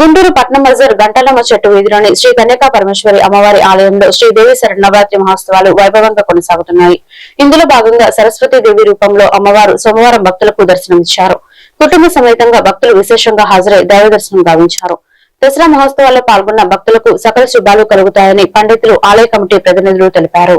గుంటూరు పట్నం బజార్ గంటలమ్మ చెట్టు వీధిలోని శ్రీ కన్యకా పరమేశ్వరి అమ్మవారి ఆలయంలో శ్రీదేవి శరణవరాత్రి మహోత్సవాలు వైభవంగా కొనసాగుతున్నాయి. ఇందులో భాగంగా సరస్వతి దేవి రూపంలో అమ్మవారు సోమవారం భక్తులకు దర్శనమిచ్చారు. కుటుంబ సమేతంగా భక్తులు విశేషంగా హాజరై దైవ దర్శనం గావించారు. దసరా మహోత్సవాల్లో పాల్గొన్న భక్తులకు సకల శుభాలు కలుగుతాయని పండితులు ఆలయ కమిటీ ప్రతినిధులు తెలిపారు.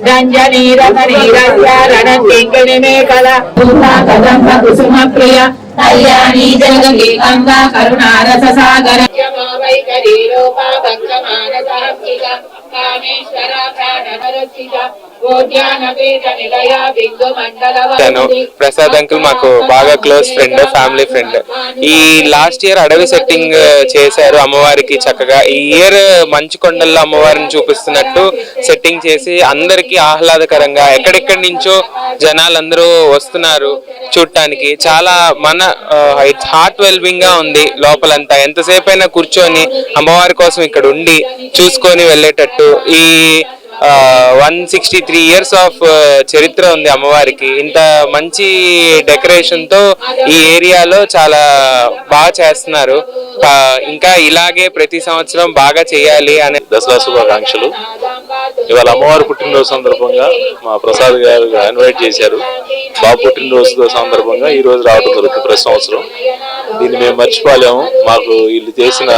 వివలోచన రంజనీ రమణీ రస్యారణ కింకిణి మేకల. పూర్ణ కదంబ కుసుమ ప్రియ కళ్యాణి జగంగి గంగా కరుణారస సాగర. వైఖరి కామేశ్వర ప్రాణరక్షిత తను ప్రసాద్ అంకుల్ మాకు బాగా క్లోజ్ ఫ్రెండ్ ఫ్యామిలీ ఫ్రెండ్ ఈ లాస్ట్ ఇయర్ అడవి సెట్టింగ్ చేశారు అమ్మవారికి చక్కగా. ఈ ఇయర్ మంచు కొండల్లో అమ్మవారిని చూపిస్తున్నట్టు సెట్టింగ్ చేసి అందరికి ఆహ్లాదకరంగా ఎక్కడెక్కడి నుంచో జనాలందరూ వస్తున్నారు చూడటానికి చాలా మన ఇట్స్ హార్ట్ వెల్బింగ్గా ఉంది లోపలంతా. ఎంతసేపు అయినా కూర్చొని అమ్మవారి కోసం ఇక్కడ ఉండి చూసుకొని వెళ్ళేటట్టు ఈ one sixty three years of చరిత్ర ఉంది అమ్మవారికి. ఇంత మంచి డెకరేషన్తో ఈ ఏరియాలో చాలా బాగా చేస్తున్నారు. ఇంకా ఇలాగే ప్రతి సంవత్సరం బాగా చేయాలి అనే దసరా శుభాకాంక్షలు. ఇవాళ అమ్మవారి పుట్టినరోజు సందర్భంగా మా ప్రసాద్ గారు ఇన్వైట్ చేశారు. బాబు పుట్టినరోజు సందర్భంగా ఈ రోజు రావడం జరుగుతుంది ప్రతి సంవత్సరం. దీన్ని మేము మర్చిపోలేము. మాకు వీళ్ళు చేసిన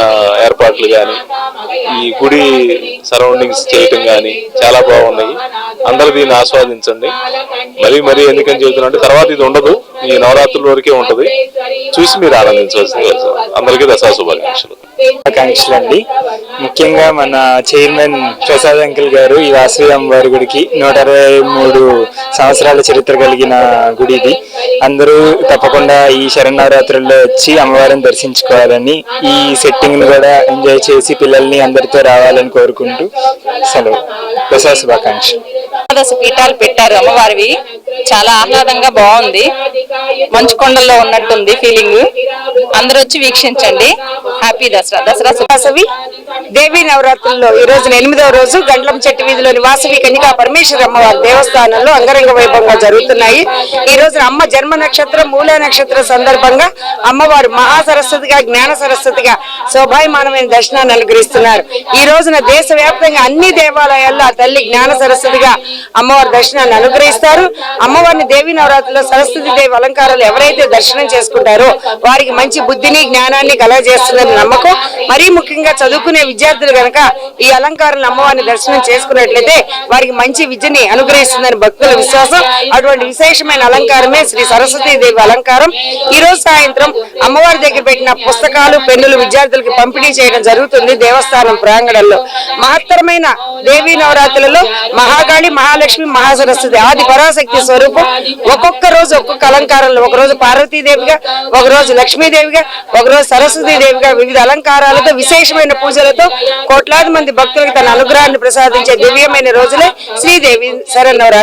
ఏర్పాట్లు కానీ ఈ గుడి సరౌండింగ్స్ చేయటం కానీ చాలా బాగున్నాయి. అందరూ దీన్ని ఆస్వాదించండి. మరీ మరీ ఎందుకని చెబుతున్నా అంటే తర్వాత ఇది ఉండదు. ఈ నవరాత్రుల వరకే ఉంటుంది. చూసి మీరు ఆనందించవలసింది. అందరికీ దసరా శుభాకాంక్షలు. ఆకాంక్షలు అండి. ముఖ్యంగా మన చైర్మన్ ప్రసాద్ అంకిల్ గారు ఈ వాసవి అమ్మవారి గుడికి నూట అరవై మూడు సంవత్సరాల చరిత్ర కలిగిన గుడి ఇది. అందరూ తప్పకుండా ఈ శరణవరాత్రుల్లో వచ్చి వచ్చి అమ్మవారిని దర్శించుకోవాలని ఈ సెట్టింగ్ కూడా ఎంజాయ్ చేసి పిల్లల్ని అందరితో రావాలని కోరుకుంటూ సెలవు ప్రసాద్ శుభాకాంక్ష పీఠాలు పెట్టారు అమ్మవారివి చాలా ఆహ్లాదంగా బాగుంది మంచు కొండల్లో ఉన్నట్టుంది ఫీలింగ్ అందరూ వచ్చి వీక్షించండి. హ్యాపీ దసరా. దసరా వాసవి దేవి నవరాత్రుల్లో ఈ రోజు ఎనిమిదవ రోజు గండ్లం చెట్టు వీధిలోని వాసవి కన్యకా పరమేశ్వర అమ్మవారి దేవస్థానంలో అంగరంగ వైభవంగా జరుగుతున్నాయి. ఈ రోజు అమ్మ జన్మ నక్షత్రం మూల నక్షత్రం సందర్భంగా అమ్మవారు మహాసరస్వతిగా జ్ఞాన సరస్వతిగా శోభాయమానమైన దర్శనాన్ని అనుగ్రహిస్తున్నారు. ఈ రోజున దేశవ్యాప్తంగా అన్ని దేవాలయాల్లో ఆ తల్లి జ్ఞాన సరస్వతిగా అమ్మవారి దర్శనాన్ని అనుగ్రహిస్తారు. అమ్మవారిని దేవి నవరాత్రిలో సరస్వతి దేవి అలంకారాలు ఎవరైతే దర్శనం చేసుకుంటారో వారికి మంచి బుద్ధిని జ్ఞానాన్ని కలగజేస్తుందని నమ్మకం. మరీ ముఖ్యంగా చదువుకునే విద్యార్థులు గనక ఈ అలంకారాలను అమ్మవారిని దర్శనం చేసుకున్నట్లయితే వారికి మంచి విద్యని అనుగ్రహిస్తుందని భక్తుల విశ్వాసం. అటువంటి విశేషమైన అలంకారమే శ్రీ సరస్వతి దేవి అలంకారం. ఈ రోజు సాయంత్రం అమ్మవారి దగ్గర పెట్టిన పుస్తకాలు పెన్నులు విద్యార్థులకు పంపిణీ చేయడం జరుగుతుంది దేవస్థానం ప్రాంగణంలో. మహత్తరమైన దేవీ నవరాత్రులలో మహాకాళి మహాలక్ష్మి మహాసరస్వతి ఆది పరాశక్తి స్వరూపం. ఒక్కొక్క రోజు ఒక్కొక్క అలంకారం అలంకారాలు. ఒక రోజు పార్వతీదేవిగా ఒక రోజు లక్ష్మీదేవిగా ఒక రోజు దేవిగా వివిధ అలంకారాలతో విశేషమైన పూజలతో కోట్లాది మంది భక్తులకు తన అనుగ్రహాన్ని ప్రసాదించే దివ్యమైన రోజులే శ్రీదేవి శరన్నవరాత్రి.